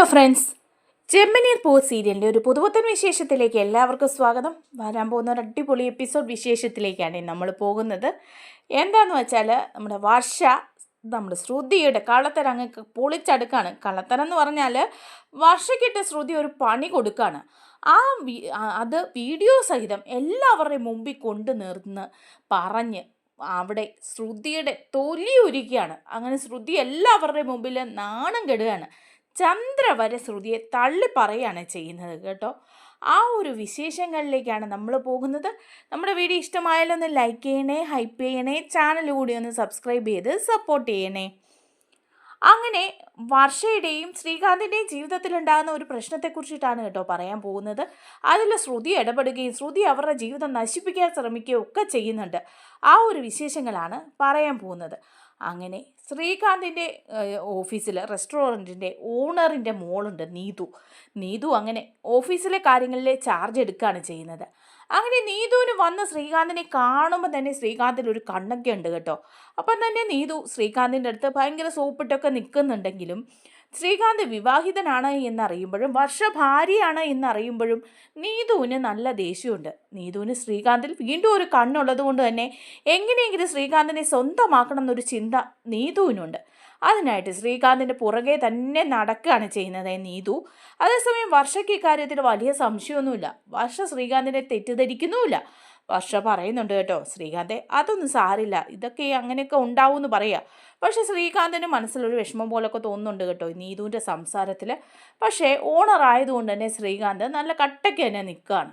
Hello friends ചെമ്മനീർ പൂ സീരിയലിന്റെ ഒരു പുതുപുത്തൻ വിശേഷത്തിലേക്ക് എല്ലാവർക്കും സ്വാഗതം. വരാൻ പോകുന്ന ഒരു അടിപൊളി എപ്പിസോഡ് വിശേഷത്തിലേക്കാണ് നമ്മൾ പോകുന്നത്. എന്താണെന്ന് വെച്ചാൽ നമ്മുടെ വർഷ നമ്മുടെ ശ്രുതിയുടെ കള്ളത്തരം അങ്ങ് പൊളിച്ചടുക്കാണ്. കള്ളത്തരം എന്ന് പറഞ്ഞാൽ വർഷക്കിട്ട് ശ്രുതി ഒരു പണി കൊടുക്കാണ്. ആ ആ- അത് വീഡിയോ സഹിതം എല്ലാവരുടെയും മുമ്പിൽ കൊണ്ട് നിർന്ന് പറഞ്ഞ് അവിടെ ശ്രുതിയുടെ തൊലി ഒരുക്കുകയാണ് അങ്ങനെ ശ്രുതി എല്ലാവരുടെയും മുമ്പിൽ നാണം കെടുകയാണ്. ചന്ദ്ര വരെ ശ്രുതിയെ തള്ളി പറയുകയാണ് ചെയ്യുന്നത് കേട്ടോ. ആ ഒരു വിശേഷങ്ങളിലേക്കാണ് നമ്മൾ പോകുന്നത്. നമ്മുടെ വീഡിയോ ഇഷ്ടമായാലും ഒന്ന് ലൈക്ക് ചെയ്യണേ ഹൈപ്പ് ചെയ്യണേ ചാനൽ കൂടി ഒന്ന് സബ്സ്ക്രൈബ് ചെയ്ത് സപ്പോർട്ട് ചെയ്യണേ. അങ്ങനെ വർഷയുടെയും ശ്രീകാന്തിന്റെയും ജീവിതത്തിലുണ്ടാകുന്ന ഒരു പ്രശ്നത്തെക്കുറിച്ചിട്ടാണ് കേട്ടോ പറയാൻ പോകുന്നത്. അതിൽ ശ്രുതി ഇടപെടുകയും ശ്രുതി അവരുടെ ജീവിതം നശിപ്പിക്കാൻ ശ്രമിക്കുകയും ഒക്കെ ചെയ്യുന്നുണ്ട്. ആ ഒരു വിശേഷങ്ങളാണ് പറയാൻ പോകുന്നത്. അങ്ങനെ ശ്രീകാന്തിന്റെ ഓഫീസിൽ റെസ്റ്റോറന്റിന്റെ ഓണറിന്റെ മോളുണ്ട് നീതു. നീതു അങ്ങനെ ഓഫീസിലെ കാര്യങ്ങളിൽ ചാർജ് എടുക്കുകയാണ് ചെയ്യുന്നത്. അങ്ങനെ നീതുവിന് വന്ന് ശ്രീകാന്തിനെ കാണുമ്പോൾ തന്നെ ശ്രീകാന്തിൽ ഒരു കണ്ണൊക്കെ ഉണ്ട് കേട്ടോ. അപ്പം തന്നെ നീതു ശ്രീകാന്തിന്റെ അടുത്ത് ഭയങ്കര സോപ്പിട്ടൊക്കെ നിൽക്കുന്നുണ്ടെങ്കിലും ശ്രീകാന്ത് വിവാഹിതനാണ് എന്നറിയുമ്പോഴും വർഷ ഭാര്യയാണ് എന്നറിയുമ്പോഴും നീതുവിന് നല്ല ദേഷ്യമുണ്ട്. നീതുവിന് ശ്രീകാന്തിൽ വീണ്ടും ഒരു കണ്ണുള്ളത് കൊണ്ട് തന്നെ എങ്ങനെയെങ്കിലും ശ്രീകാന്തിനെ സ്വന്തമാക്കണം എന്നൊരു ചിന്ത നീതുവിനുണ്ട്. അതിനായിട്ട് ശ്രീകാന്തിന്റെ പുറകെ തന്നെ നടക്കുകയാണ് ചെയ്യുന്നത് നീതു. അതേസമയം വർഷയ്ക്ക് ഇക്കാര്യത്തിൽ വലിയ സംശയമൊന്നുമില്ല. വർഷ ശ്രീകാന്തിനെ തെറ്റിദ്ധരിക്കുന്നുമില്ല. വർഷ പറയുന്നുണ്ട് കേട്ടോ. ശ്രീകാന്തെ അതൊന്നും സാരില്ല. ഇതൊക്കെ അങ്ങനെയൊക്കെ ഉണ്ടാവും എന്ന് പറയാം. പക്ഷേ ശ്രീകാന്തിന് മനസ്സിലൊരു വിഷമം പോലൊക്കെ തോന്നുന്നുണ്ട് കേട്ടോ നീതുവിന്റെ സംസാരത്തിൽ പക്ഷേ ഓണർ ആയതുകൊണ്ട് തന്നെ ശ്രീകാന്ത് നല്ല കട്ടയ്ക്ക് തന്നെ നിൽക്കുകയാണ്.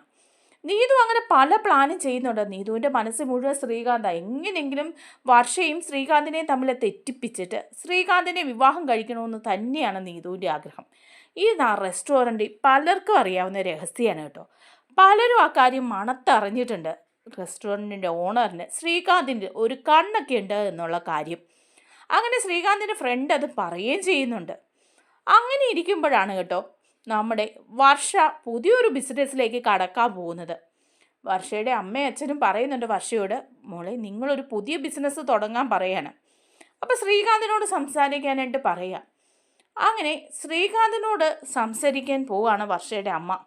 നീതു അങ്ങനെ പല പ്ലാനും ചെയ്യുന്നുണ്ട്. നീതുവിന്റെ മനസ്സ് മുഴുവൻ ശ്രീകാന്ത. എങ്ങനെയെങ്കിലും വർഷയും ശ്രീകാന്തിനെയും തമ്മിൽ തെറ്റിപ്പിച്ചിട്ട് ശ്രീകാന്തിനെ വിവാഹം കഴിക്കണമെന്ന് തന്നെയാണ് നീതുവിന്റെ ആഗ്രഹം. ഈ റെസ്റ്റോറന്റ് പലർക്കും അറിയാവുന്ന രഹസ്യമാണ് കേട്ടോ. പലരും ആ കാര്യം മണത്തറിഞ്ഞിട്ടുണ്ട്. റെസ്റ്റോറന്റിന്റെ ഓണറിന് ശ്രീകാന്തിന്റെ ഒരു കണ്ണൊക്കെ ഉണ്ട് എന്നുള്ള കാര്യം. അങ്ങനെ ശ്രീകാന്തിന്റെ ഫ്രണ്ട് അത് പറയുകയും ചെയ്യുന്നുണ്ട്. അങ്ങനെ ഇരിക്കുമ്പോഴാണ് കേട്ടോ നമ്മുടെ വർഷ പുതിയൊരു ബിസിനസ്സിലേക്ക് കടക്കാൻ പോകുന്നത്. വർഷയുടെ അമ്മയും അച്ഛനും പറയുന്നുണ്ട് വർഷയോട് മോളെ നിങ്ങളൊരു പുതിയ ബിസിനസ് തുടങ്ങാൻ പറയാണ്. അപ്പോൾ ശ്രീകാന്തിനോട് സംസാരിക്കാനായിട്ട് പറയാം. അങ്ങനെ ശ്രീകാന്തിനോട് സംസാരിക്കാൻ പോവാണ് വർഷയുടെ അമ്മ.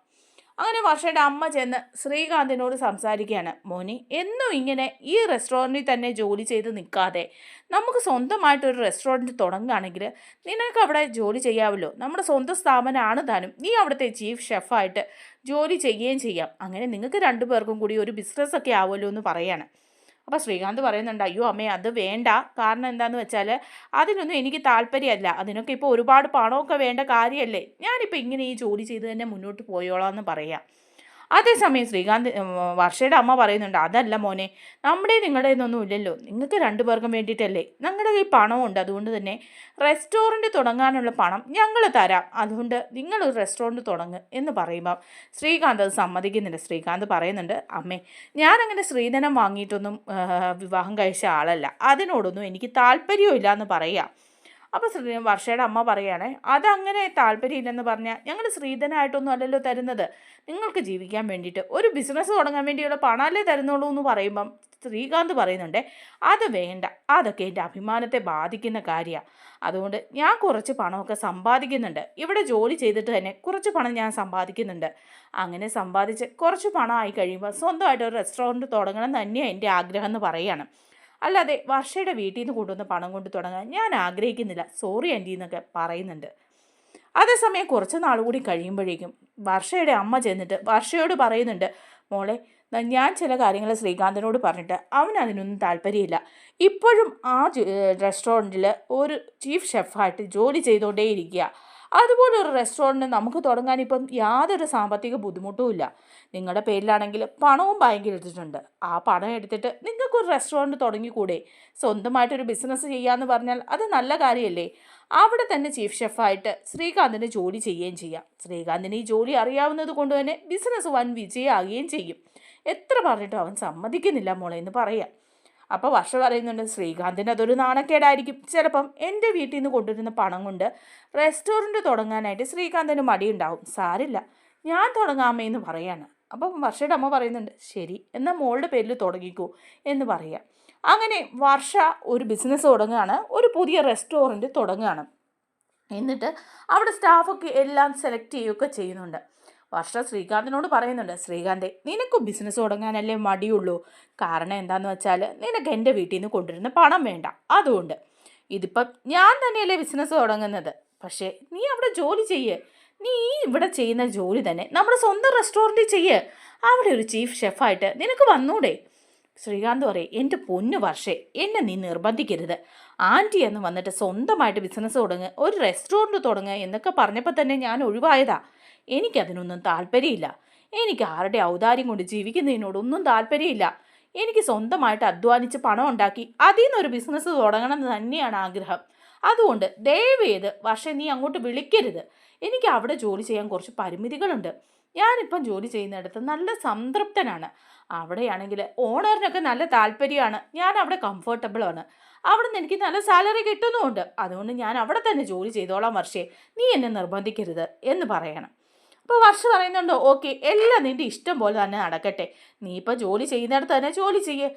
അങ്ങനെ വർഷയുടെ അമ്മ ചെന്ന് ശ്രീകാന്തിനോട് സംസാരിക്കുകയാണ്. മോനി എന്നും ഇങ്ങനെ ഈ റെസ്റ്റോറന്റിൽ തന്നെ ജോലി ചെയ്ത് നിൽക്കാതെ നമുക്ക് സ്വന്തമായിട്ടൊരു റെസ്റ്റോറന്റ് തുടങ്ങുകയാണെങ്കിൽ നിനക്ക് അവിടെ ജോലി ചെയ്യാമല്ലോ. നമ്മുടെ സ്വന്തം സ്ഥാപനമാണ് താനും. നീ അവിടുത്തെ ചീഫ് ഷെഫായിട്ട് ജോലി ചെയ്യുകയും ചെയ്യാം. അങ്ങനെ നിങ്ങൾക്ക് രണ്ടു പേർക്കും കൂടി ഒരു ബിസിനസ്സൊക്കെ ആവുമല്ലോ എന്ന് പറയാണ്. അപ്പോൾ ശ്രീകാന്ത് പറയുന്നുണ്ട് അയ്യോ അമ്മേ അത് വേണ്ട. കാരണം എന്താന്ന് വെച്ചാൽ അതിനൊന്നും എനിക്ക് താല്പര്യമല്ല. അതിനൊക്കെ ഇപ്പോൾ ഒരുപാട് പണമൊക്കെ വേണ്ട കാര്യമല്ലേ ഞാനിപ്പോൾ ഇങ്ങനെ ഈ ജോലി ചെയ്ത് തന്നെ മുന്നോട്ട് പോയോളാം എന്ന് പറയാം. അതേസമയം ശ്രീകാന്ത് വർഷയുടെ അമ്മ പറയുന്നുണ്ട് അതല്ല മോനെ നമ്മുടെ നിങ്ങളുടെ ഒന്നും ഇല്ലല്ലോ. നിങ്ങൾക്ക് രണ്ടു പേർക്കും വേണ്ടിയിട്ടല്ലേ? ഞങ്ങളുടെ കയ്യിൽ പണമുണ്ട് അതുകൊണ്ട് തന്നെ റെസ്റ്റോറന്റ് തുടങ്ങാനുള്ള പണം ഞങ്ങൾ തരാം. അതുകൊണ്ട് നിങ്ങൾ ഒരു റെസ്റ്റോറന്റ് തുടങ്ങ് എന്ന് പറയുമ്പം ശ്രീകാന്ത് അത് സമ്മതിക്കുന്നില്ല. ശ്രീകാന്ത് പറയുന്നുണ്ട് അമ്മേ ഞാനങ്ങനെ സ്ത്രീധനം വാങ്ങിയിട്ടൊന്നും വിവാഹം കഴിച്ച ആളല്ല. അതിനോടൊന്നും എനിക്ക് താല്പര്യമില്ല എന്ന് പറയാം. അപ്പോൾ ശ്രീ വർഷയുടെ അമ്മ പറയുകയാണേ അതങ്ങനെ താല്പര്യമില്ലെന്ന് പറഞ്ഞാൽ ഞങ്ങൾ ശ്രീധനായിട്ടൊന്നും അല്ലല്ലോ തരുന്നത്. നിങ്ങൾക്ക് ജീവിക്കാൻ വേണ്ടിയിട്ട് ഒരു ബിസിനസ് തുടങ്ങാൻ വേണ്ടിയുള്ള പണമല്ലേ തരുന്നുള്ളൂ എന്ന് പറയുമ്പം ശ്രീകാന്ത് പറയുന്നുണ്ടേ അത് വേണ്ട. അതൊക്കെ എന്റെ അഭിമാനത്തെ ബാധിക്കുന്ന കാര്യമാണ് അതുകൊണ്ട് ഞാൻ കുറച്ച് പണമൊക്കെ സമ്പാദിക്കുന്നുണ്ട്. ഇവിടെ ജോലി ചെയ്തിട്ട് തന്നെ കുറച്ച് പണം ഞാൻ സമ്പാദിക്കുന്നുണ്ട്. അങ്ങനെ സമ്പാദിച്ച് കുറച്ച് പണമായി കഴിയുമ്പോൾ സ്വന്തമായിട്ട് ഒരു റെസ്റ്റോറന്റ് തുടങ്ങണം തന്നെയാണ് എന്റെ ആഗ്രഹം എന്ന് പറയുകയാണ് അല്ലാതെ വർഷയുടെ വീട്ടിൽ നിന്ന് കൊണ്ടുവന്ന പണം കൊണ്ട് തുടങ്ങാൻ ഞാൻ ആഗ്രഹിക്കുന്നില്ല. സോറി ആന്റി എന്നൊക്കെ പറയുന്നുണ്ട്. അതേസമയം കുറച്ച് നാൾ കൂടി കഴിയുമ്പോഴേക്കും വർഷയുടെ അമ്മ ചെന്നിട്ട് വർഷയോട് പറയുന്നുണ്ട് മോളെ ഞാൻ ചില കാര്യങ്ങൾ ശ്രീകാന്തനോട് പറഞ്ഞിട്ട് അവൻ അതിനൊന്നും താല്പര്യമില്ല. ഇപ്പോഴും ആ റെസ്റ്റോറന്റിൽ ഒരു ചീഫ് ഷെഫായിട്ട് ജോലി ചെയ്തുകൊണ്ടേയിരിക്കുക അതുപോലെ ഒരു റെസ്റ്റോറന്റ് നമുക്ക് തുടങ്ങാൻ ഇപ്പം യാതൊരു സാമ്പത്തിക ബുദ്ധിമുട്ടും ഇല്ല. നിങ്ങളുടെ പേരിലാണെങ്കിൽ പണവും ബാങ്കിൽ എടുത്തിട്ടുണ്ട്. ആ പണം എടുത്തിട്ട് നിങ്ങൾക്കൊരു റെസ്റ്റോറന്റ് തുടങ്ങിക്കൂടെ? സ്വന്തമായിട്ടൊരു ബിസിനസ് ചെയ്യാമെന്ന് പറഞ്ഞാൽ അത് നല്ല കാര്യമല്ലേ അവിടെ തന്നെ ചീഫ് ഷെഫായിട്ട് ശ്രീകാന്തിന് ജോലി ചെയ്യുകയും ചെയ്യാം. ശ്രീകാന്തിന് ഈ ജോലി അറിയാവുന്നത് കൊണ്ട് തന്നെ ബിസിനസ് വൻ വിജയമാകുകയും ചെയ്യും. എത്ര പറഞ്ഞിട്ടും അവൻ സമ്മതിക്കുന്നില്ല മോളെ എന്ന് പറയാം. അപ്പോൾ വർഷ പറയുന്നുണ്ട് ശ്രീകാന്തിന് അതൊരു നാണക്കേടായിരിക്കും. ചിലപ്പം എന്റെ വീട്ടിൽ നിന്ന് കൊണ്ടുവരുന്ന പണം കൊണ്ട് റെസ്റ്റോറന്റ് തുടങ്ങാനായിട്ട് ശ്രീകാന്തിന് മടിയുണ്ടാവും. സാരില്ല ഞാൻ തുടങ്ങാമേ എന്ന് പറയാണ്. അപ്പം വർഷയുടെ അമ്മ പറയുന്നുണ്ട് ശരി എന്നാൽ മോളുടെ പേരിൽ തുടങ്ങിക്കൂ എന്ന് പറയാം. അങ്ങനെ വർഷ ഒരു ബിസിനസ് തുടങ്ങുകയാണ് ഒരു പുതിയ റെസ്റ്റോറന്റ് തുടങ്ങുകയാണ്. എന്നിട്ട് അവിടെ സ്റ്റാഫൊക്കെ എല്ലാം സെലക്ട് ചെയ്യുകയൊക്കെ ചെയ്യുന്നുണ്ട്. വർഷ ശ്രീകാന്തിനോട് പറയുന്നുണ്ട് ശ്രീകാന്തെ നിനക്ക് ബിസിനസ് തുടങ്ങാനല്ലേ മടിയുള്ളൂ? കാരണം എന്താന്ന് വെച്ചാൽ നിനക്ക് എന്റെ വീട്ടിൽ നിന്ന് കൊണ്ടുവരുന്ന പണം വേണ്ട. അതുകൊണ്ട് ഇതിപ്പം ഞാൻ തന്നെയല്ലേ ബിസിനസ് തുടങ്ങുന്നത്. പക്ഷേ നീ അവിടെ ജോലി ചെയ്യേ. നീ ഇവിടെ ചെയ്യുന്ന ജോലി തന്നെ നമ്മുടെ സ്വന്തം റെസ്റ്റോറന്റിൽ ചെയ്യേ. അവിടെ ഒരു ചീഫ് ഷെഫായിട്ട് നിനക്ക് വന്നൂടെ? ശ്രീകാന്ത് പറയും എന്റെ പൊന്നു വർഷേ എന്നെ നീ നിർബന്ധിക്കരുത്. ആന്റി എന്ന് വന്നിട്ട് സ്വന്തമായിട്ട് ബിസിനസ് തുടങ്ങുക ഒരു റെസ്റ്റോറന്റ് തുടങ്ങുക എന്നൊക്കെ പറഞ്ഞപ്പോൾ തന്നെ ഞാൻ ഒഴിവായതാ. എനിക്കതിനൊന്നും താല്പര്യമില്ല. എനിക്ക് ആരുടെ ഔദാര്യം കൊണ്ട് ജീവിക്കുന്നതിനോടൊന്നും താല്പര്യമില്ല. എനിക്ക് സ്വന്തമായിട്ട് അധ്വാനിച്ച് പണം ഉണ്ടാക്കി അതിൽ നിന്നൊരു ബിസിനസ് തുടങ്ങണം എന്ന് തന്നെയാണ് ആഗ്രഹം. അതുകൊണ്ട് ദയവേത് പക്ഷേ നീ അങ്ങോട്ട് വിളിക്കരുത്. എനിക്ക് അവിടെ ജോലി ചെയ്യാൻ കുറച്ച് പരിമിതികളുണ്ട്. ഞാനിപ്പം ജോലി ചെയ്യുന്നിടത്ത് നല്ല സംതൃപ്തനാണ്. അവിടെയാണെങ്കിൽ ഓണറിനൊക്കെ നല്ല താല്പര്യമാണ്. ഞാൻ അവിടെ കംഫർട്ടബിളാണ് അവിടെ നിന്ന് എനിക്ക് നല്ല സാലറി കിട്ടുന്നുമുണ്ട്. അതുകൊണ്ട് ഞാൻ അവിടെ തന്നെ ജോലി ചെയ്തോളാം വർഷേ. നീ എന്നെ നിർബന്ധിക്കരുത് എന്ന് പറയണം. അപ്പോൾ വർഷ പറയുന്നുണ്ടോ ഓക്കെ എല്ലാം നിന്റെ ഇഷ്ടം പോലെ തന്നെ നടക്കട്ടെ. നീ ഇപ്പോൾ ജോലി ചെയ്യുന്നിടത്ത് തന്നെ ജോലി ചെയ്യേ.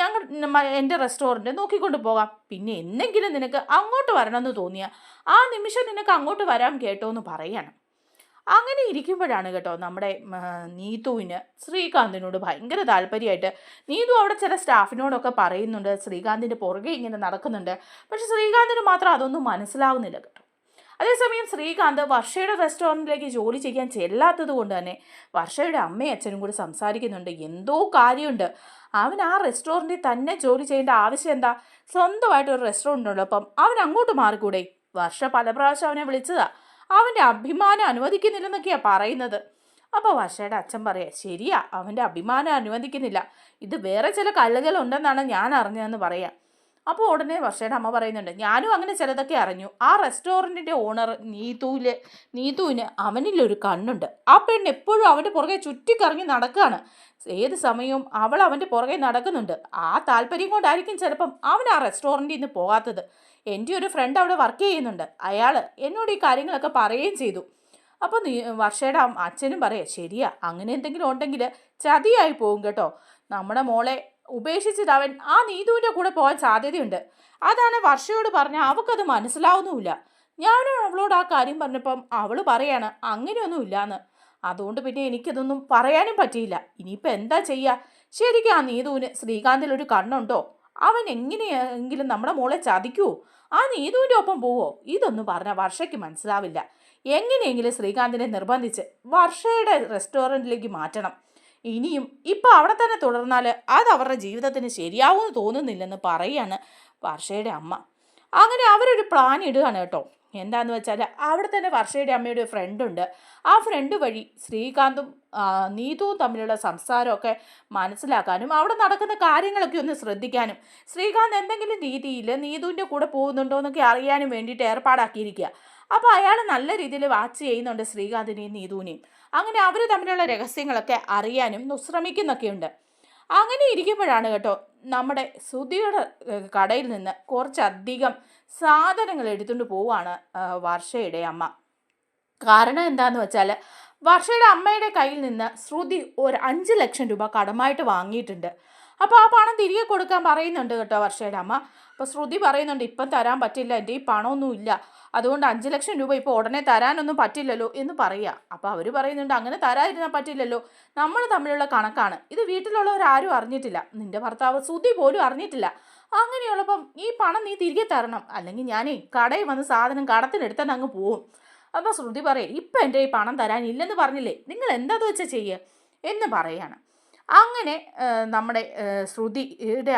ഞങ്ങൾ എന്റെ റെസ്റ്റോറന്റ് നോക്കിക്കൊണ്ട് പോകാം. പിന്നെ എന്തെങ്കിലും നിനക്ക് അങ്ങോട്ട് വരണമെന്ന് തോന്നിയാൽ ആ നിമിഷം നിനക്ക് അങ്ങോട്ട് വരാം കേട്ടോ എന്ന് പറയണം. അങ്ങനെ ഇരിക്കുമ്പോഴാണ് കേട്ടോ നമ്മുടെ നീതുവിന് ശ്രീകാന്തിനോട് ഭയങ്കര താല്പര്യമായിട്ട്. നീതു അവിടെ ചില സ്റ്റാഫിനോടൊക്കെ പറയുന്നുണ്ട് ശ്രീകാന്തിന്റെ പുറകെ ഇങ്ങനെ നടക്കുന്നുണ്ട്. പക്ഷെ ശ്രീകാന്തിന് മാത്രം അതൊന്നും മനസ്സിലാവുന്നില്ല കേട്ടോ. അതേസമയം ശ്രീകാന്ത് വർഷയുടെ റെസ്റ്റോറന്റിലേക്ക് ജോലി ചെയ്യാൻ ചെല്ലാത്തത് കൊണ്ട് തന്നെ വർഷയുടെ അമ്മയും അച്ഛനും കൂടി സംസാരിക്കുന്നുണ്ട്. എന്തോ കാര്യമുണ്ട്. അവൻ ആ റെസ്റ്റോറന്റിൽ തന്നെ ജോലി ചെയ്യേണ്ട ആവശ്യം എന്താ? സ്വന്തമായിട്ട് ഒരു റെസ്റ്റോറന്റ് ഉള്ളപ്പം അവൻ അങ്ങോട്ട് മാറിക്കൂടെ? വർഷ പല പ്രാവശ്യം അവനെ വിളിച്ചതാ. അവന്റെ അഭിമാനം അനുവദിക്കുന്നില്ലെന്നൊക്കെയാണ് പറയുന്നത്. അപ്പോൾ വർഷയുടെ അച്ഛൻ പറയാ ശരിയാ അവന്റെ അഭിമാനം അനുവദിക്കുന്നില്ല. ഇത് വേറെ ചില കല്ലുകളുണ്ടെന്നാണ് ഞാൻ അറിഞ്ഞതെന്ന് പറയാം. അപ്പോൾ ഉടനെ വർഷയുടെ അമ്മ പറയുന്നുണ്ട് ഞാനും അങ്ങനെ ചിലതൊക്കെ അറിഞ്ഞു. ആ റെസ്റ്റോറന്റിന്റെ ഓണർ നീതുവിൽ നീതുവിന് അവനിലൊരു കണ്ണുണ്ട്. ആ പെണ്ണ് എപ്പോഴും അവന്റെ പുറകെ ചുറ്റിക്കറങ്ങി നടക്കുകയാണ് ഏത് സമയവും അവൾ അവന്റെ പുറകെ നടക്കുന്നുണ്ട്. ആ താല്പര്യം കൊണ്ടായിരിക്കും ചിലപ്പം അവൻ ആ റെസ്റ്റോറന്റിൽ നിന്ന് പോകാത്തത്. എന്റെ ഒരു ഫ്രണ്ട് അവിടെ വർക്ക് ചെയ്യുന്നുണ്ട്. അയാൾ എന്നോട് ഈ കാര്യങ്ങളൊക്കെ പറയുകയും ചെയ്തു. അപ്പോൾ നീ വർഷയുടെ അച്ഛനും പറയാം ശരിയാ അങ്ങനെ എന്തെങ്കിലും ഉണ്ടെങ്കിൽ ചതിയായി പോകും കേട്ടോ. നമ്മുടെ മോളെ ഉപേക്ഷിച്ചിട്ട് അവൻ ആ നീതുവിന്റെ കൂടെ പോകാൻ സാധ്യതയുണ്ട്. അതാണ് വർഷയോട് പറഞ്ഞ അവൾക്കത് മനസ്സിലാവുന്നുമില്ല. ഞാനും അവളോട് ആ കാര്യം പറഞ്ഞപ്പം അവൾ പറയാണ് അങ്ങനെയൊന്നും ഇല്ലാന്ന് അതുകൊണ്ട് പിന്നെ എനിക്കിതൊന്നും പറയാനും പറ്റിയില്ല. ഇനിയിപ്പോൾ എന്താ ചെയ്യുക ശരിക്കും ആ നീതുവിന് ശ്രീകാന്തിൽ ഒരു കണ്ണുണ്ടോ? അവൻ എങ്ങനെയെങ്കിലും നമ്മുടെ മോളെ ചതിക്കുമോ ആ നീതുവിന്റെ ഒപ്പം പോവോ? ഇതൊന്നും പറഞ്ഞ വർഷയ്ക്ക് മനസ്സിലാവില്ല. എങ്ങനെയെങ്കിലും ശ്രീകാന്തിനെ നിർബന്ധിച്ച് വർഷയുടെ റെസ്റ്റോറന്റിലേക്ക് മാറ്റണം. ഇനിയും ഇപ്പം അവിടെ തന്നെ തുടർന്നാൽ അത് അവരുടെ ജീവിതത്തിന് ശരിയാവുമെന്ന് തോന്നുന്നില്ലെന്ന് പറയാണ് വർഷയുടെ അമ്മ. അങ്ങനെ അവരൊരു പ്ലാൻ ഇടുകയാണ് കേട്ടോ. എന്താന്ന് വെച്ചാൽ അവിടെ തന്നെ വർഷയുടെ അമ്മയുടെ ഒരു ഫ്രണ്ടുണ്ട് ആ ഫ്രണ്ട് വഴി ശ്രീകാന്തും നീതുവും തമ്മിലുള്ള സംസാരമൊക്കെ മനസ്സിലാക്കാനും അവിടെ നടക്കുന്ന കാര്യങ്ങളൊക്കെ ഒന്ന് ശ്രദ്ധിക്കാനും ശ്രീകാന്ത് എന്തെങ്കിലും രീതിയിൽ നീതുവിന്റെ കൂടെ പോകുന്നുണ്ടോ എന്നൊക്കെ അറിയാനും വേണ്ടിയിട്ട് ഏർപ്പാടാക്കിയിരിക്കുക. അപ്പോൾ അയാൾ നല്ല രീതിയിൽ വാച്ച് ചെയ്യുന്നുണ്ട് ശ്രീകാന്തിനെയും നീതുവിനെയും. അങ്ങനെ അവർ തമ്മിലുള്ള രഹസ്യങ്ങളൊക്കെ അറിയാനും ശ്രമിക്കുന്നൊക്കെയുണ്ട്. അങ്ങനെ ഇരിക്കുമ്പോഴാണ് കേട്ടോ നമ്മുടെ സുധിയുടെ കടയിൽ നിന്ന് കുറച്ചധികം സാധനങ്ങൾ എടുത്തുകൊണ്ട് പോവാണ് വർഷയുടെ അമ്മ. കാരണം എന്താണെന്ന് വെച്ചാൽ വർഷയുടെ അമ്മയുടെ കയ്യിൽ നിന്ന് ശ്രുതി ഒരു അഞ്ച് ലക്ഷം രൂപ കടമായിട്ട് വാങ്ങിയിട്ടുണ്ട്. അപ്പോൾ ആ പണം തിരികെ കൊടുക്കാൻ പറയുന്നുണ്ട് കേട്ടോ വർഷയുടെ അമ്മ. അപ്പോൾ ശ്രുതി പറയുന്നുണ്ട് ഇപ്പം തരാൻ പറ്റില്ല എന്റെ ഈ പണമൊന്നും ഇല്ല. അതുകൊണ്ട് അഞ്ച് ലക്ഷം രൂപ ഇപ്പോൾ ഉടനെ തരാനൊന്നും പറ്റില്ലല്ലോ എന്ന് പറയുക. അപ്പോൾ അവർ പറയുന്നുണ്ട് അങ്ങനെ തരാതിരുന്നാൽ പറ്റില്ലല്ലോ. നമ്മൾ തമ്മിലുള്ള കണക്കാണ്. ഇത് വീട്ടിലുള്ളവർ ആരും അറിഞ്ഞിട്ടില്ല. നിന്റെ ഭർത്താവ് ശ്രുതി പോലും അറിഞ്ഞിട്ടില്ല. അങ്ങനെയുള്ളപ്പം ഈ പണം നീ തിരികെ തരണം. അല്ലെങ്കിൽ ഞാനേ കടയിൽ വന്ന് സാധനം കടത്തിനെടുത്താൽ അങ്ങ് പോവും. അപ്പോൾ ശ്രുതി പറയും ഇപ്പം എന്റെ ഈ പണം തരാനില്ലെന്ന് പറഞ്ഞില്ലേ? നിങ്ങൾ എന്താ വെച്ചാൽ ചെയ്യുക? എന്ന് പറയാണ് അങ്ങനെ നമ്മുടെ ശ്രുതിയുടെ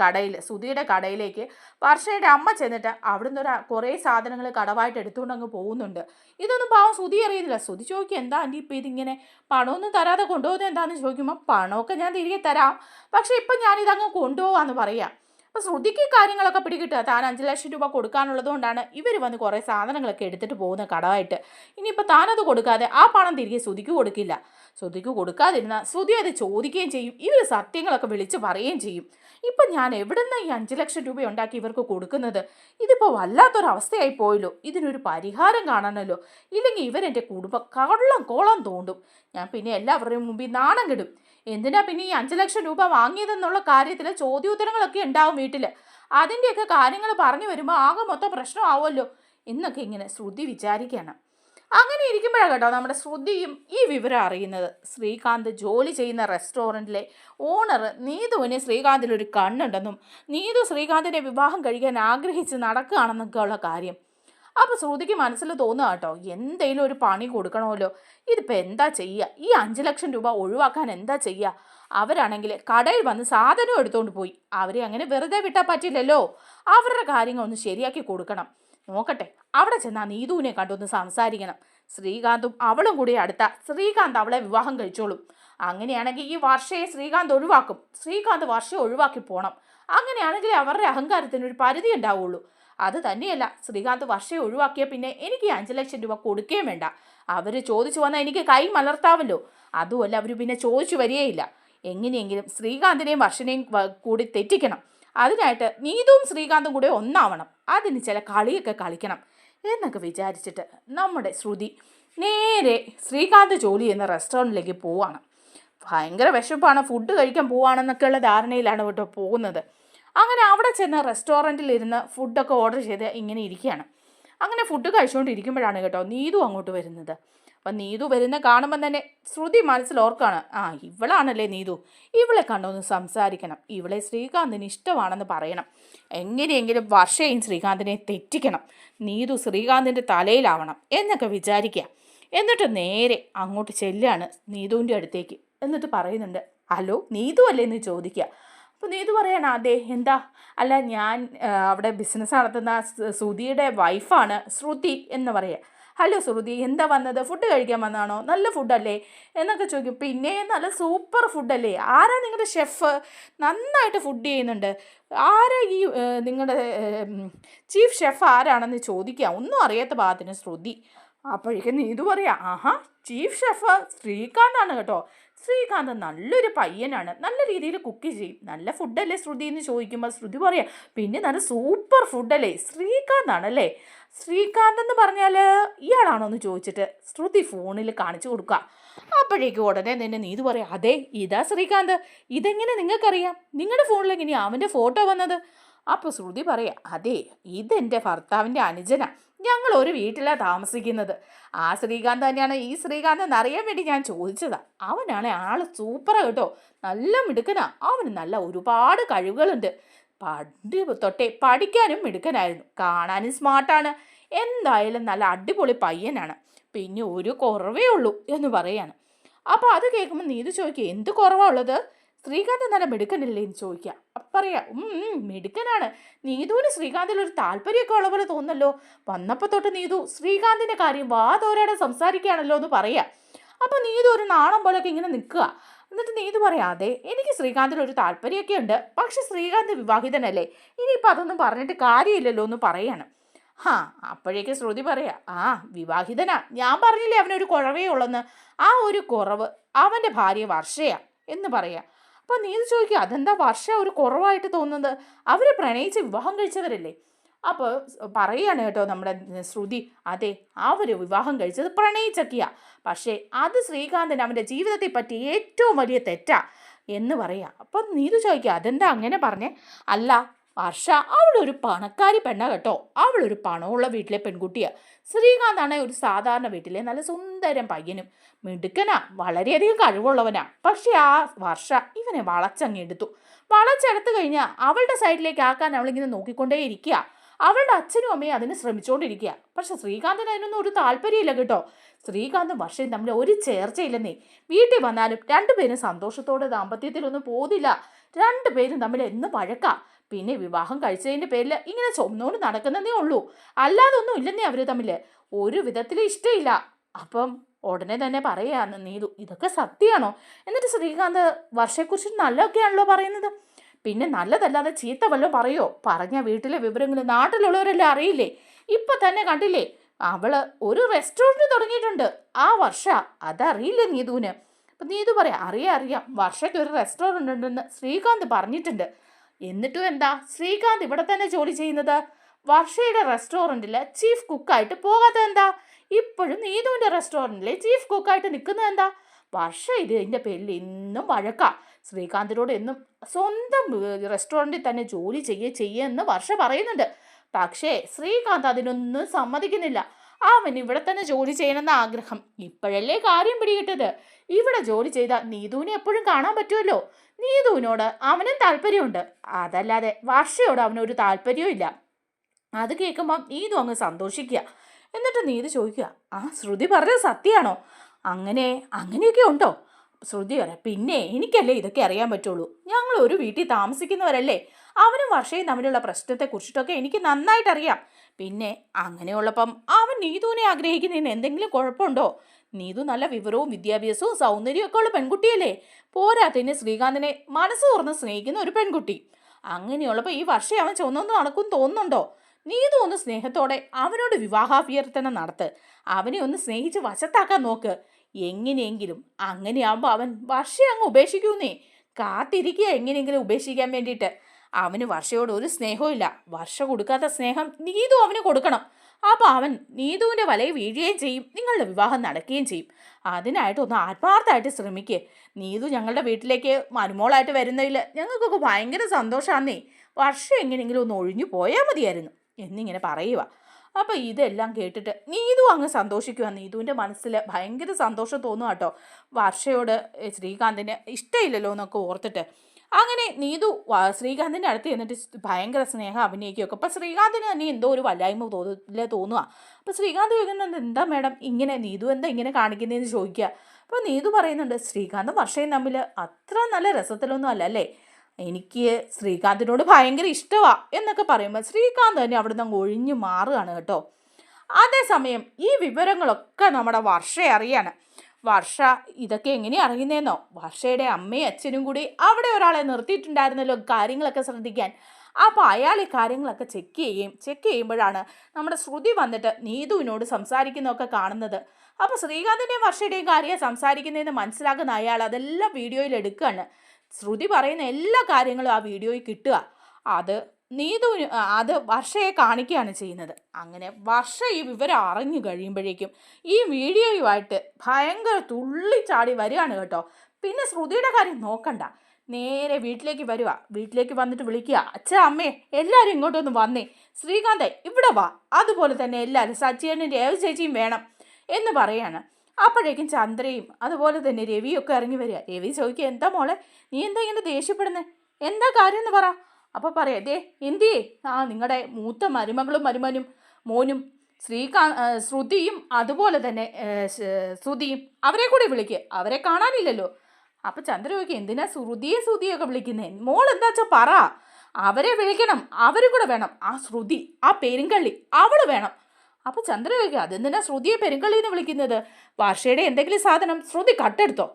കടയിൽ ശ്രുതിയുടെ കടയിലേക്ക് വർഷയുടെ അമ്മ ചെന്നിട്ട് അവിടുന്ന് ഒരു കുറേ സാധനങ്ങൾ കടവായിട്ട് എടുത്തുകൊണ്ട് അങ്ങ് പോകുന്നുണ്ട്. ഇതൊന്നും പാവം ശ്രുതി അറിയുന്നില്ല. ശ്രുതി ചോദിക്കും എന്താ ആന്റി ഇപ്പം ഇതിങ്ങനെ പണമൊന്നും തരാതെ കൊണ്ടുപോകുന്നത് എന്താണെന്ന് ചോദിക്കുമ്പോൾ പണമൊക്കെ ഞാൻ തിരികെ തരാം. പക്ഷേ ഇപ്പം ഞാനിതങ്ങ് കൊണ്ടുപോകാമെന്ന് പറയാം. അപ്പോൾ ശ്രുതിക്ക് കാര്യങ്ങളൊക്കെ പിടികിട്ടുക. താൻ അഞ്ച് ലക്ഷം രൂപ കൊടുക്കാനുള്ളതുകൊണ്ടാണ് ഇവർ വന്ന് കുറേ സാധനങ്ങളൊക്കെ എടുത്തിട്ട് പോകുന്ന കടമായിട്ട്. ഇനിയിപ്പോൾ താനത് കൊടുക്കാതെ ആ പണം തിരികെ ശ്രുതിക്ക് കൊടുക്കില്ല. ശ്രുതിക്ക് കൊടുക്കാതിരുന്നാൽ ശ്രുതി അത് ചോദിക്കുകയും ചെയ്യും. ഇവർ സത്യങ്ങളൊക്കെ വിളിച്ച് പറയുകയും ചെയ്യും. ഇപ്പം ഞാൻ എവിടുന്ന ഈ അഞ്ച് ലക്ഷം രൂപ ഉണ്ടാക്കി ഇവർക്ക് കൊടുക്കുന്നത്? ഇതിപ്പോൾ വല്ലാത്തൊരവസ്ഥയായി പോയല്ലോ. ഇതിനൊരു പരിഹാരം കാണണമല്ലോ. ഇല്ലെങ്കിൽ ഇവരെന്റെ കുടുംബം കള്ളം കോളം തോണ്ടും. ഞാൻ പിന്നെ എല്ലാവരുടെയും മുമ്പിൽ നാണം കെടും. എന്തിനാ പിന്നെ ഈ അഞ്ച് ലക്ഷം രൂപ വാങ്ങിയതെന്നുള്ള കാര്യത്തിൽ ചോദ്യോത്തരങ്ങളൊക്കെ ഉണ്ടാവും വീട്ടിൽ അതിന്റെയൊക്കെ കാര്യങ്ങൾ പറഞ്ഞു വരുമ്പോൾ ആകെ മൊത്തം പ്രശ്നമാവുമല്ലോ എന്നൊക്കെ ഇങ്ങനെ ശ്രുതി വിചാരിക്കുകയാണ് അങ്ങനെ ഇരിക്കുമ്പോഴാണ് കേട്ടോ നമ്മുടെ ശ്രുതിയും ഈ വിവരം അറിയുന്നത്. ശ്രീകാന്ത് ജോലി ചെയ്യുന്ന റെസ്റ്റോറന്റിലെ ഓണർ നീതുവിന് ശ്രീകാന്തിൽ ഒരു കണ്ണുണ്ടെന്നും നീതു ശ്രീകാന്തിന്റെ വിവാഹം കഴിക്കാൻ ആഗ്രഹിച്ച് നടക്കുകയാണെന്നൊക്കെ ഉള്ള കാര്യം. അപ്പോൾ ശ്രുതിക്ക് മനസ്സിൽ തോന്നുക കേട്ടോ എന്തെങ്കിലും ഒരു പണി കൊടുക്കണമല്ലോ. ഇതിപ്പോൾ എന്താ ചെയ്യുക ഈ അഞ്ച് ലക്ഷം രൂപ ഒഴിവാക്കാൻ എന്താ ചെയ്യുക അവരാണെങ്കിൽ കടയിൽ വന്ന് സാധനം എടുത്തുകൊണ്ട് പോയി. അവരെ അങ്ങനെ വെറുതെ വിട്ടാൽ പറ്റില്ലല്ലോ. അവരുടെ കാര്യങ്ങൾ ഒന്ന് ശരിയാക്കി കൊടുക്കണം. നോക്കട്ടെ അവിടെ ചെന്നാൽ നീതുവിനെ കണ്ടൊന്ന് സംസാരിക്കണം. ശ്രീകാന്തും അവളും കൂടി അടുത്ത ശ്രീകാന്ത് അവളെ വിവാഹം കഴിച്ചോളും. അങ്ങനെയാണെങ്കിൽ ഈ വർഷയെ ശ്രീകാന്ത് ഒഴിവാക്കും. ശ്രീകാന്ത് വർഷയെ ഒഴിവാക്കി പോകണം അങ്ങനെയാണെങ്കിൽ അവരുടെ അഹങ്കാരത്തിന് ഒരു പരിധി ഉണ്ടാവുള്ളൂ. അത് തന്നെയല്ല ശ്രീകാന്ത് വർഷം ഒഴിവാക്കിയ പിന്നെ എനിക്ക് അഞ്ച് ലക്ഷം രൂപ കൊടുക്കുകയും വേണ്ട. അവർ ചോദിച്ചു വന്നാൽ എനിക്ക് കൈ മലർത്താവല്ലോ. അതുമല്ല അവർ പിന്നെ ചോദിച്ചു വരികയില്ല. എങ്ങനെയെങ്കിലും ശ്രീകാന്തിനെയും വർഷനെയും കൂടി തെറ്റിക്കണം. അതിനായിട്ട് നീതുവും ശ്രീകാന്തും കൂടെ ഒന്നാവണം. അതിന് ചില കളിയൊക്കെ കളിക്കണം എന്നൊക്കെ വിചാരിച്ചിട്ട് നമ്മുടെ ശ്രുതി നേരെ ശ്രീകാന്ത് ജോലി ചെയ്യുന്ന റെസ്റ്റോറന്റിലേക്ക് പോവാണ്. ഭയങ്കര വിശപ്പാണ്. ഫുഡ് കഴിക്കാൻ പോവാണെന്നൊക്കെയുള്ള ധാരണയിലാണ് കേട്ടോ പോകുന്നത്. അങ്ങനെ അവിടെ ചെന്ന് റെസ്റ്റോറന്റിൽ ഇരുന്ന് ഫുഡൊക്കെ ഓർഡർ ചെയ്ത് ഇങ്ങനെ ഇരിക്കുകയാണ്. അങ്ങനെ ഫുഡ് കഴിച്ചുകൊണ്ടിരിക്കുമ്പോഴാണ് കേട്ടോ നീതു അങ്ങോട്ട് വരുന്നത്. അപ്പം നീതു വരുന്ന കാണുമ്പം തന്നെ ശ്രുതി മനസ്സിൽ ഓർക്കാണ് ആ ഇവളാണല്ലേ നീതു. ഇവളെ കണ്ടൊന്ന് സംസാരിക്കണം. ഇവളെ ശ്രീകാന്തിന് ഇഷ്ടമാണെന്ന് പറയണം. എങ്ങനെയെങ്കിലും വർഷയും ശ്രീകാന്തിനെ തെറ്റിക്കണം. നീതു ശ്രീകാന്തിന്റെ തലയിലാവണം എന്നൊക്കെ വിചാരിക്കുക. എന്നിട്ട് നേരെ അങ്ങോട്ട് ചെല്ലുകയാണ് നീതുവിന്റെ അടുത്തേക്ക്. എന്നിട്ട് പറയുന്നുണ്ട് ഹലോ നീതു അല്ലേ എന്ന് ചോദിക്കുക. അപ്പോൾ നീതു പറയാണ് അതെ എന്താ? അല്ല ഞാൻ അവിടെ ബിസിനസ് നടത്തുന്ന ശ്രുതിയുടെ വൈഫാണ് ശ്രുതി എന്ന് പറയുക ഹലോ ശ്രുതി എന്താ വന്നത്? ഫുഡ് കഴിക്കാൻ വന്നതാണോ നല്ല ഫുഡല്ലേ എന്നൊക്കെ ചോദിക്കും. പിന്നെ നല്ല സൂപ്പർ ഫുഡല്ലേ ആരാ നിങ്ങളുടെ ഷെഫ് നന്നായിട്ട് ഫുഡ് ചെയ്യുന്നുണ്ട്. ആരാ ഈ നിങ്ങളുടെ ചീഫ് ഷെഫ് ആരാണെന്ന് ചോദിക്കുക ഒന്നും അറിയാത്ത ഭാഗത്തിന് ശ്രുതി. അപ്പോഴേക്കും നീതു പറയാം ആഹാ ചീഫ് ഷെഫ് ശ്രീകാന്താണ് കേട്ടോ. ശ്രീകാന്ത് നല്ലൊരു പയ്യനാണ്. നല്ല രീതിയിൽ കുക്ക് ചെയ്യും. നല്ല ഫുഡല്ലേ ശ്രുതി എന്ന് ചോദിക്കുമ്പോൾ ശ്രുതി പറയാം പിന്നെ നല്ല സൂപ്പർ ഫുഡല്ലേ ശ്രീകാന്താണല്ലേ? ശ്രീകാന്ത് എന്ന് പറഞ്ഞാൽ ഇയാളാണോ എന്ന് ചോദിച്ചിട്ട് ശ്രുതി ഫോണിൽ കാണിച്ചു കൊടുക്കുക അപ്പോഴേക്കും ഉടനെ തന്നെ നീതു പറയാം അതെ ഇതാ ശ്രീകാന്ത്. ഇതെങ്ങനെ നിങ്ങൾക്കറിയാം? നിങ്ങളുടെ ഫോണിൽ എങ്ങനെയാണ് അവന്റെ ഫോട്ടോ വന്നത്? അപ്പോൾ ശ്രുതി പറയാം അതെ ഇതെന്റെ ഭർത്താവിന്റെ അനുജന. ഞങ്ങൾ ഒരു വീട്ടിലാണ് താമസിക്കുന്നത്. ആ ശ്രീകാന്ത് തന്നെയാണ് ഈ ശ്രീകാന്ത് എന്നറിയാൻ വേണ്ടി ഞാൻ ചോദിച്ചതാ. അവനാണ് ആൾ സൂപ്പറാ കേട്ടോ. നല്ല മിടുക്കനാ. അവന് നല്ല ഒരുപാട് കഴിവുകളുണ്ട്. പണ്ട് തൊട്ടേ പഠിക്കാനും മിടുക്കനായിരുന്നു. കാണാനും സ്മാർട്ടാണ്. എന്തായാലും നല്ല അടിപൊളി പയ്യനാണ്. പിന്നെ ഒരു കുറവേ ഉള്ളൂ എന്ന് പറയാണ്. അപ്പോൾ അത് കേൾക്കുമ്പോൾ നീതു ചോദിക്കുക എന്ത് കുറവാ ഉള്ളത്? ശ്രീകാന്ത് നല്ല മെടുക്കനല്ലേ എന്ന് ചോദിക്കുക. അപ്പം പറയാം "ഉം, മെടുക്കനാണ്. നീതുവിന് ശ്രീകാന്തിൽ ഒരു താല്പര്യമൊക്കെ ഉള്ള പോലെ തോന്നല്ലോ വന്നപ്പോൾ തൊട്ട് നീതു ശ്രീകാന്തിന്റെ കാര്യം വാതോരാടെ സംസാരിക്കുകയാണല്ലോ എന്ന് പറയാം. അപ്പോൾ നീതു ഒരു നാണം പോലെയൊക്കെ ഇങ്ങനെ നിൽക്കുക. എന്നിട്ട് നീതു പറയാം അതെ എനിക്ക് ശ്രീകാന്തിൽ ഒരു താല്പര്യമൊക്കെ ഉണ്ട്. പക്ഷെ ശ്രീകാന്ത് വിവാഹിതനല്ലേ. ഇനിയിപ്പോൾ അതൊന്നും പറഞ്ഞിട്ട് കാര്യമില്ലല്ലോ എന്ന് പറയാണ്. ഹാ അപ്പോഴേക്ക് ശ്രുതി പറയാ ആ വിവാഹിതനാ. ഞാൻ പറഞ്ഞില്ലേ അവനൊരു കുറവേ ഉള്ളെന്ന്. ആ ഒരു കുറവ് അവന്റെ ഭാര്യ വർഷയാ എന്ന് പറയാ. അപ്പോൾ നീ ഇത് ചോദിക്കുക അതെന്താ വർഷ ഒരു കുറവായിട്ട് തോന്നുന്നത്? അവർ പ്രണയിച്ച് വിവാഹം കഴിച്ചവരല്ലേ? അപ്പോൾ പറയാണ് കേട്ടോ നമ്മുടെ ശ്രുതി അതെ അവർ വിവാഹം കഴിച്ചത് പ്രണയിച്ചൊക്കെയാ. പക്ഷേ അത് ശ്രീകാന്തൻ അവന്റെ ജീവിതത്തെ പറ്റി ഏറ്റവും വലിയ തെറ്റാ എന്ന് പറയാം. അപ്പം നീതു ചോദിക്കുക അതെന്താ അങ്ങനെ പറഞ്ഞേ? അല്ല വർഷ അവളൊരു പണക്കാരി പെണ്ണ കേട്ടോ. അവളൊരു പണമുള്ള വീട്ടിലെ പെൺകുട്ടിയാണ് ശ്രീകാന്താണ് ഒരു സാധാരണ വീട്ടിലെ നല്ല സുന്ദരം പയ്യനും. മിടുക്കനാ വളരെയധികം കഴിവുള്ളവനാ. പക്ഷെ ആ വർഷ ഇവനെ വളച്ചങ്ങ് എടുത്തു. വളച്ചെടുത്തു കഴിഞ്ഞാൽ അവളുടെ സൈഡിലേക്ക് ആക്കാൻ അവളിങ്ങനെ നോക്കിക്കൊണ്ടേ ഇരിക്കുക അവളുടെ അച്ഛനും അമ്മയും അതിന് ശ്രമിച്ചുകൊണ്ടിരിക്കുക പക്ഷെ ശ്രീകാന്തിന് അതിനൊന്നും ഒരു താല്പര്യമില്ല കേട്ടോ. ശ്രീകാന്തും വർഷയും തമ്മിൽ ഒരു ചേർച്ചയില്ലെന്നേ. വീട്ടിൽ വന്നാലും രണ്ടുപേരും സന്തോഷത്തോടെ ദാമ്പത്യത്തിലൊന്നും പോകുന്നില്ല രണ്ടുപേരും തമ്മിൽ എന്ന് വഴക്കാം പിന്നെ വിവാഹം കഴിച്ചതിന്റെ പേരിൽ ഇങ്ങനെ ചുമന്നുകൊണ്ട് നടക്കുന്നതേ ഉള്ളൂ. അല്ലാതൊന്നും ഇല്ലെന്നേ അവർ തമ്മിൽ ഒരു വിധത്തിലും ഇഷ്ടമില്ല അപ്പം ഉടനെ തന്നെ പറയുകയാണ് നീതു ഇതൊക്കെ സത്യമാണോ? എന്നിട്ട് ശ്രീകാന്ത് വർഷയെക്കുറിച്ച് നല്ലതൊക്കെയാണല്ലോ പറയുന്നത്. പിന്നെ നല്ലതല്ലാതെ ചീത്ത വല്ലതും പറയോ? പറഞ്ഞ വീട്ടിലെ വിവരങ്ങൾ നാട്ടിലുള്ളവരെല്ലാം അറിയില്ലേ? ഇപ്പൊ തന്നെ കണ്ടില്ലേ? അവൾ ഒരു റെസ്റ്റോറന്റ് തുടങ്ങിയിട്ടുണ്ട്. ആ വർഷ അതറിയില്ല നീതുവിന്? അപ്പം നീതു പറയാം അറിയാം അറിയാം. വർഷയ്ക്ക് ഒരു റെസ്റ്റോറന്റ് ഉണ്ടെന്ന് ശ്രീകാന്ത് പറഞ്ഞിട്ടുണ്ട്. എന്നിട്ടും എന്താ? ശ്രീകാന്ത് ഇവിടെ തന്നെ ജോലി ചെയ്യുന്നത്? വർഷയുടെ റെസ്റ്റോറന്റിൽ ചീഫ് കുക്കായിട്ട് പോകാത്തത് എന്താ ഇപ്പോഴും നീതുവിന്റെ റെസ്റ്റോറന്റിലെ ചീഫ് കുക്കായിട്ട് നിൽക്കുന്നത് എന്താ? വർഷ ഇതിന്റെ പേരിൽ ഇന്നും വഴക്കാ. ശ്രീകാന്തിനോട് എന്നും സ്വന്തം റെസ്റ്റോറന്റിൽ തന്നെ ജോലി ചെയ്യേ ചെയ്യുമെന്ന് വർഷ പറയുന്നുണ്ട്. പക്ഷേ ശ്രീകാന്ത് അതിനൊന്നും സമ്മതിക്കുന്നില്ല. അവൻ ഇവിടെ തന്നെ ജോലി ചെയ്യണമെന്ന ആഗ്രഹം. ഇപ്പോഴല്ലേ കാര്യം പിടികിട്ടത് ഇവിടെ ജോലി ചെയ്ത നീതുവിനെ എപ്പോഴും കാണാൻ പറ്റുമല്ലോ. നീതുവിനോട് അവനും താല്പര്യമുണ്ട്. അതല്ലാതെ വർഷയോട് അവനൊരു താല്പര്യവും ഇല്ല അത് കേൾക്കുമ്പം നീതു അങ്ങ് സന്തോഷിക്കുക. എന്നിട്ട് നീതി ചോദിക്കുക. ആ ശ്രുതി പറഞ്ഞത് സത്യമാണോ? അങ്ങനെ അങ്ങനെയൊക്കെ ഉണ്ടോ? ശ്രുതി പറയാം പിന്നെ എനിക്കല്ലേ ഇതൊക്കെ അറിയാൻ പറ്റുള്ളൂ. ഞങ്ങൾ ഒരു വീട്ടിൽ താമസിക്കുന്നവരല്ലേ. അവനും വർഷയും തമ്മിലുള്ള പ്രശ്നത്തെ കുറിച്ചിട്ടൊക്കെ എനിക്ക് നന്നായിട്ട് അറിയാം. പിന്നെ അങ്ങനെയുള്ളപ്പം അവൻ നീതുവിനെ ആഗ്രഹിക്കുന്നതിന് എന്തെങ്കിലും കുഴപ്പമുണ്ടോ? നീതു നല്ല വിവരവും വിദ്യാഭ്യാസവും സൗന്ദര്യവും ഒക്കെ ഉള്ള പെൺകുട്ടിയല്ലേ. പോരാത്തതിന് ശ്രീകാന്തിനെ മനസ്സ് തുറന്ന് സ്നേഹിക്കുന്ന ഒരു പെൺകുട്ടി. അങ്ങനെയുള്ളപ്പോൾ ഈ വർഷം അവൻ ചൊന്നൊന്നും നടക്കും തോന്നുന്നുണ്ടോ? നീതു ഒന്ന് സ്നേഹത്തോടെ അവനോട് വിവാഹാഭ്യർത്ഥന നടത്ത്. അവനെ ഒന്ന് സ്നേഹിച്ച് വശത്താക്കാൻ നോക്ക്. എങ്ങനെയെങ്കിലും അങ്ങനെയാകുമ്പോൾ അവൻ വർഷയെ അങ്ങ് ഉപേക്ഷിക്കൂന്നേ. കാത്തിരിക്കുക എങ്ങനെയെങ്കിലും ഉപേക്ഷിക്കാൻ വേണ്ടിയിട്ട്. അവന് വർഷയോട് ഒരു സ്നേഹവും ഇല്ല. വർഷ കൊടുക്കാത്ത സ്നേഹം നീതു അവന് കൊടുക്കണം. അപ്പോൾ അവൻ നീതുവിന്റെ വലയിൽ വീഴുകയും ചെയ്യും. നിങ്ങളുടെ വിവാഹം നടക്കുകയും ചെയ്യും. അതിനായിട്ട് ഒന്ന് ആത്മാർത്ഥമായിട്ട് ശ്രമിക്കുക നീതു ഞങ്ങളുടെ വീട്ടിലേക്ക് മരുമോളായിട്ട് വരുന്നതിൽ ഞങ്ങൾക്കൊക്കെ ഭയങ്കര സന്തോഷമാണെന്നേ വർഷം എങ്ങനെയെങ്കിലും ഒന്ന് ഒഴിഞ്ഞു പോയാൽ മതിയായിരുന്നു. എന്നിങ്ങനെ പറയുക അപ്പോൾ ഇതെല്ലാം കേട്ടിട്ട് നീതു അങ്ങ് സന്തോഷിക്കുക നീതുവിന്റെ മനസ്സിൽ ഭയങ്കര സന്തോഷം തോന്നുക കേട്ടോ. വർഷയോട് ശ്രീകാന്തിന് ഇഷ്ടമില്ലല്ലോ എന്നൊക്കെ ഓർത്തിട്ട്. അങ്ങനെ നീതു ശ്രീകാന്തിന്റെ അടുത്ത് ചെന്നിട്ട് ഭയങ്കര സ്നേഹം അഭിനയിക്കുകയൊക്കെ. അപ്പോൾ ശ്രീകാന്തിന് തന്നെ എന്തോ ഒരു വല്ലായ്മ തോന്നില്ല തോന്നുക അപ്പോൾ ശ്രീകാന്ത് ചോദിക്കുന്നുണ്ട് എന്താ മേഡം ഇങ്ങനെ നീതു എന്താ ഇങ്ങനെ കാണിക്കുന്നതെന്ന് ചോദിക്കുക അപ്പോൾ നീതു പറയുന്നുണ്ട് ശ്രീകാന്തും വർഷയും തമ്മിൽ അത്ര നല്ല രസത്തിലൊന്നും അല്ല അല്ലേ? എനിക്ക് ശ്രീകാന്തിനോട് ഭയങ്കര ഇഷ്ടമാ എന്നൊക്കെ പറയുമ്പോൾ ശ്രീകാന്ത് തന്നെ അവിടെ നിന്ന് ഒഴിഞ്ഞു മാറുകയാണ് കേട്ടോ. അതേസമയം ഈ വിവരങ്ങളൊക്കെ നമ്മുടെ വർഷയെ അറിയാണ്. വർഷ ഇതൊക്കെ എങ്ങനെയാണ് അറിയുന്നതെന്നോ വർഷയുടെ അമ്മയും അച്ഛനും കൂടി അവിടെ ഒരാളെ നിർത്തിയിട്ടുണ്ടായിരുന്നല്ലോ കാര്യങ്ങളൊക്കെ ശ്രദ്ധിക്കാൻ. അപ്പോൾ അയാൾ ഈ കാര്യങ്ങളൊക്കെ ചെക്ക് ചെയ്യുകയും ചെക്ക് ചെയ്യുമ്പോഴാണ് നമ്മുടെ ശ്രുതി വന്നിട്ട് നീതുവിനോട് സംസാരിക്കുന്നതൊക്കെ കാണുന്നത്. അപ്പോൾ ശ്രീകാന്തിന്റെയും വർഷയുടെയും കാര്യം സംസാരിക്കുന്നതെന്ന് മനസ്സിലാക്കുന്ന അയാൾ അതെല്ലാം വീഡിയോയിൽ എടുക്കുകയാണ്. ശ്രുതി പറയുന്ന എല്ലാ കാര്യങ്ങളും ആ വീഡിയോയിൽ കിട്ടുക. അത് നീതു അത് വർഷയെ കാണിക്കുകയാണ് ചെയ്യുന്നത്. അങ്ങനെ വർഷ ഈ വിവരം അറിഞ്ഞു കഴിയുമ്പോഴേക്കും ഈ വീഡിയോയുമായിട്ട് ഭയങ്കര തുള്ളിച്ചാടി വരികയാണ് കേട്ടോ. പിന്നെ ശ്രുതിയുടെ കാര്യം നോക്കണ്ട. നേരെ വീട്ടിലേക്ക് വരിക വീട്ടിലേക്ക് വന്നിട്ട് വിളിക്കുക. അച്ഛ അമ്മേ എല്ലാവരും ഇങ്ങോട്ടൊന്ന് വന്നേ. ശ്രീകാന്തെ ഇവിടെ വാ. അതുപോലെ തന്നെ എല്ലാവരും സച്ചിയനും രേവ ചേച്ചിയും വേണം എന്ന് പറയാണ്. അപ്പോഴേക്കും ചന്ദ്രയും അതുപോലെ തന്നെ രവിയൊക്കെ ഇറങ്ങി വരിക. രവി ചോദിക്കുക എന്താ മോളെ? നീ എന്താ ഇങ്ങനെ ദേഷ്യപ്പെടുന്നത് എന്താ കാര്യം എന്ന് പറ. അപ്പോൾ പറയാം ദേ എന്തിയേ? ആ നിങ്ങളുടെ മൂത്ത മരുമകളും മരുമനും മോനും ശ്രീകാ ശ്രുതിയും അതുപോലെ തന്നെ ശ്രുതിയും അവരെ കൂടെ വിളിക്കുക അവരെ കാണാനില്ലല്ലോ. അപ്പം ചന്ദ്ര ചോദിക്കുക എന്തിനാ ശ്രുതിയെ ശ്രുതിയൊക്കെ വിളിക്കുന്നത് മോൾ എന്താ വെച്ചാൽ പറ. അവരെ വിളിക്കണം അവരും കൂടെ വേണം. ആ ശ്രുതി ആ പെരുങ്കള്ളി അവൾ വേണം. അപ്പോൾ ചന്ദ്ര ചോദിക്കുക അതെന്തിനാ ശ്രുതിയെ പെരുങ്കള്ളി എന്ന് വിളിക്കുന്നത്? വർഷയുടെ എന്തെങ്കിലും സാധനം ശ്രുതി കട്ടെടുത്തോ?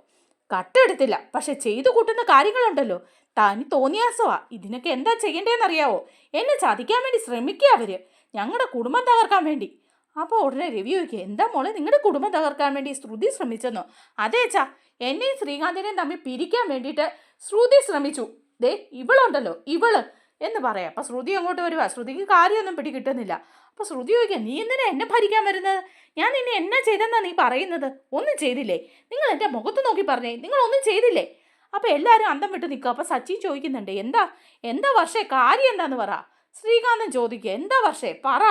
കട്ടെടുത്തില്ല പക്ഷെ ചെയ്തു കൂട്ടുന്ന കാര്യങ്ങളുണ്ടല്ലോ. തനി തോന്നിയാസവാ ഇതിനൊക്കെ എന്താ ചെയ്യേണ്ടതെന്നറിയാവോ? എന്നെ ചതിക്കാൻ വേണ്ടി ശ്രമിക്കുക അവർ. ഞങ്ങളുടെ കുടുംബം തകർക്കാൻ വേണ്ടി. അപ്പോൾ ഉടനെ രവി ചോദിക്കുക എന്താ മോളെ നിങ്ങളുടെ കുടുംബം തകർക്കാൻ വേണ്ടി ശ്രുതി ശ്രമിച്ചെന്നോ? അതേ ചാ എന്നെയും ശ്രീകാന്തിനെയും തമ്മിൽ പിരിക്കാൻ വേണ്ടിയിട്ട് ശ്രുതി ശ്രമിച്ചു. ദേ ഇവളുണ്ടല്ലോ ഇവൾ. എന്ന് പറയാം. അപ്പം ശ്രുതി അങ്ങോട്ട് വരുവാ. ശ്രുതിക്ക് കാര്യമൊന്നും പിടികിട്ടുന്നില്ല. അപ്പോൾ ശ്രുതി ചോദിക്കുക നീ എന്തിനാ എന്നെ ഭരിക്കാൻ വരുന്നത്? ഞാൻ നിന്നെ എന്നാ ചെയ്തെന്നാ നീ പറയുന്നത്? ഒന്നും ചെയ്തില്ലേ? നിങ്ങൾ എന്റെ മുഖത്ത് നോക്കി പറഞ്ഞേ. നിങ്ങൾ ഒന്നും ചെയ്തില്ലേ? അപ്പോൾ എല്ലാവരും അന്തം വിട്ട് നിൽക്കുക. അപ്പോൾ സച്ചി ചോദിക്കുന്നുണ്ട് എന്താ? എന്താ വർഷേ? കാര്യം എന്താന്ന് പറ. ശ്രീകാന്തൻ ചോദിക്കുക എന്താ വർഷേ? പറ.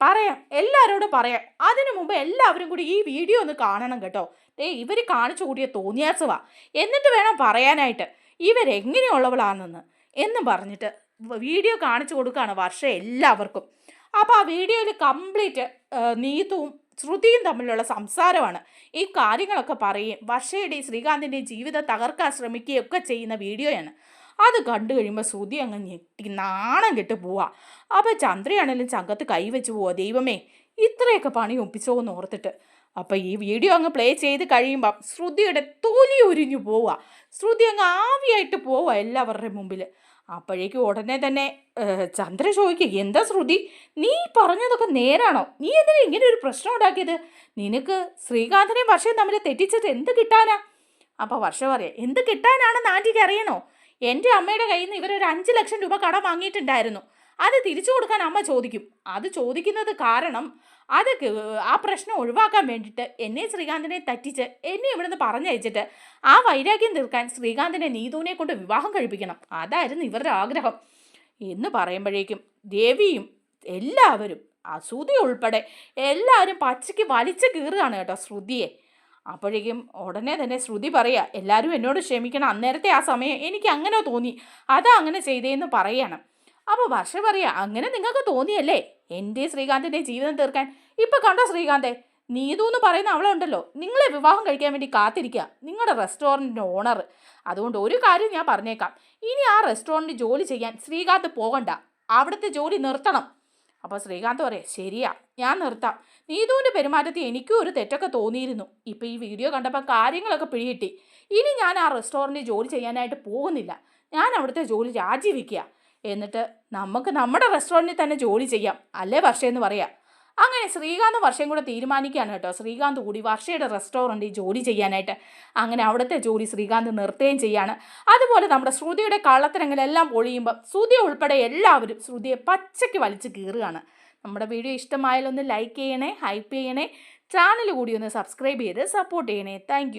പറയാം. എല്ലാവരോടും പറയാം. അതിനു മുമ്പ് എല്ലാവരും കൂടി ഈ വീഡിയോ ഒന്ന് കാണണം കേട്ടോ. ഏ ഇവർ കാണിച്ചു കൂടിയ തോന്നിയാസവാ എന്നിട്ട് വേണം പറയാനായിട്ട്. ഇവരെങ്ങനെയുള്ളവളാണെന്ന്. എന്ന് പറഞ്ഞിട്ട് വീഡിയോ കാണിച്ചു കൊടുക്കുകയാണ് വർഷ എല്ലാവർക്കും. അപ്പോൾ ആ വീഡിയോയിൽ കംപ്ലീറ്റ് നീതുവും ശ്രുതിയും തമ്മിലുള്ള സംസാരമാണ്. ഈ കാര്യങ്ങളൊക്കെ പറയും. വർഷയുടെയും ശ്രീകാന്തിന്റെയും ജീവിതം തകർക്കാൻ ശ്രമിക്കുകയൊക്കെ ചെയ്യുന്ന വീഡിയോയാണ്. അത് കണ്ടു കഴിയുമ്പോൾ ശ്രുതി അങ്ങ് ഞെട്ടി നാണം കെട്ട് പോവാ. അപ്പോൾ ചന്ദ്രയാണെങ്കിലും ചങ്കത്ത് കൈവച്ച് പോവാ ദൈവമേ ഇത്രയൊക്കെ പണി ഒപ്പിച്ചോ എന്ന് ഓർത്തിട്ട്. അപ്പോൾ ഈ വീഡിയോ അങ്ങ് പ്ലേ ചെയ്ത് കഴിയുമ്പം ശ്രുതിയുടെ തൊലി ഉരിഞ്ഞു പോവുക ശ്രുതി അങ്ങ് ആവിയായിട്ട് പോവുക എല്ലാവരുടെയും മുമ്പിൽ അപ്പോഴേക്കും ഉടനെ തന്നെ ചന്ദ്രൻ ചന്ദ്ര ചോദിക്കുക എന്താ ശ്രുതി? നീ പറഞ്ഞതൊക്കെ നേരാണോ? നീ എന്തിനാ ഇങ്ങനെ ഒരു പ്രശ്നം ഉണ്ടാക്കിയത്? നിനക്ക് ശ്രീകാന്തിനെയും വർഷയും തമ്മിൽ തെറ്റിച്ചിട്ട് എന്ത് കിട്ടാനാ? അപ്പോൾ വർഷ പറയാം എന്ത് കിട്ടാനാണെന്ന് ആന്റിക്ക് അറിയണോ? എന്റെ അമ്മയുടെ കയ്യിൽ നിന്ന് ഇവരൊരു അഞ്ച് ലക്ഷം രൂപ കടം വാങ്ങിയിട്ടുണ്ടായിരുന്നു. അത് തിരിച്ചു കൊടുക്കാൻ അമ്മ ചോദിക്കും. അത് ചോദിക്കുന്നത് കാരണം അത് ആ പ്രശ്നം ഒഴിവാക്കാൻ വേണ്ടിയിട്ട് എന്നെ ശ്രീകാന്തിനെ തറ്റിച്ച് എന്നെ ഇവിടുന്ന് പറഞ്ഞയച്ചിട്ട് ആ വൈരാഗ്യം തീർക്കാൻ ശ്രീകാന്തിനെ നീതുവിനെ കൊണ്ട് വിവാഹം കഴിപ്പിക്കണം. അതായിരുന്നു ഇവരുടെ ആഗ്രഹം. എന്ന് പറയുമ്പോഴേക്കും ദേവിയും എല്ലാവരും അസൂതി ഉൾപ്പെടെ എല്ലാവരും പച്ചയ്ക്ക് വലിച്ചു കീറുകയാണ് കേട്ടോ ശ്രുതിയെ. അപ്പോഴേക്കും ഉടനെ തന്നെ ശ്രുതി പറയുക എല്ലാവരും എന്നോട് ക്ഷമിക്കണം. അന്നേരത്തെ ആ സമയം എനിക്ക് അങ്ങനെ തോന്നി. അതാ അങ്ങനെ ചെയ്തേന്ന് പറയണം. അപ്പോൾ വർഷ പറയാ അങ്ങനെ നിങ്ങൾക്ക് തോന്നിയല്ലേ? എന്റെ ശ്രീകാന്തിന്റെ ജീവിതം തീർക്കാൻ. ഇപ്പം കണ്ടോ ശ്രീകാന്തെ? നീതു എന്ന് പറയുന്ന അവളുണ്ടല്ലോ. നിങ്ങളെ വിവാഹം കഴിക്കാൻ വേണ്ടി കാത്തിരിക്കുക നിങ്ങളുടെ റെസ്റ്റോറന്റിന്റെ ഓണർ അതുകൊണ്ട് ഒരു കാര്യം ഞാൻ പറഞ്ഞേക്കാം. ഇനി ആ റെസ്റ്റോറന്റ് ജോലി ചെയ്യാൻ ശ്രീകാന്ത് പോകണ്ട. അവിടുത്തെ ജോലി നിർത്തണം. അപ്പോൾ ശ്രീകാന്ത് പറയാം ശരിയാ ഞാൻ നിർത്താം. നീതുവിന്റെ പെരുമാറ്റത്തിൽ എനിക്കും ഒരു തെറ്റൊക്കെ തോന്നിയിരുന്നു. ഇപ്പോൾ ഈ വീഡിയോ കണ്ടപ്പോൾ കാര്യങ്ങളൊക്കെ പിടികിട്ടി. ഇനി ഞാൻ ആ റെസ്റ്റോറന്റിൽ ജോലി ചെയ്യാനായിട്ട് പോകുന്നില്ല. ഞാൻ അവിടുത്തെ ജോലി രാജിവെക്കുക എന്നിട്ട് നമുക്ക് നമ്മുടെ റെസ്റ്റോറന്റിൽ തന്നെ ജോലി ചെയ്യാം. അല്ലേ വർഷയെന്ന് പറയാം. അങ്ങനെ ശ്രീകാന്ത് വർഷം കൂടെ തീരുമാനിക്കുകയാണ് കേട്ടോ. ശ്രീകാന്ത് കൂടി വർഷയുടെ റെസ്റ്റോറന്റിൽ ജോലി ചെയ്യാനായിട്ട്. അങ്ങനെ അവിടുത്തെ ജോലി ശ്രീകാന്ത് നിർത്തുകയും ചെയ്യാണ്. അതുപോലെ നമ്മുടെ ശ്രുതിയുടെ കള്ളത്തരങ്ങളെല്ലാം പൊളിയുമ്പോൾ ശ്രുതി ഉൾപ്പെടെ എല്ലാവരും ശ്രുതിയെ പച്ചയ്ക്ക് വലിച്ച് കീറുകയാണ്. നമ്മുടെ വീഡിയോ ഇഷ്ടമായാലൊന്ന് ലൈക്ക് ചെയ്യണേ ഹൈപ്പ് ചെയ്യണേ ചാനൽ കൂടി ഒന്ന് സബ്സ്ക്രൈബ് ചെയ്ത് സപ്പോർട്ട് ചെയ്യണേ. താങ്ക്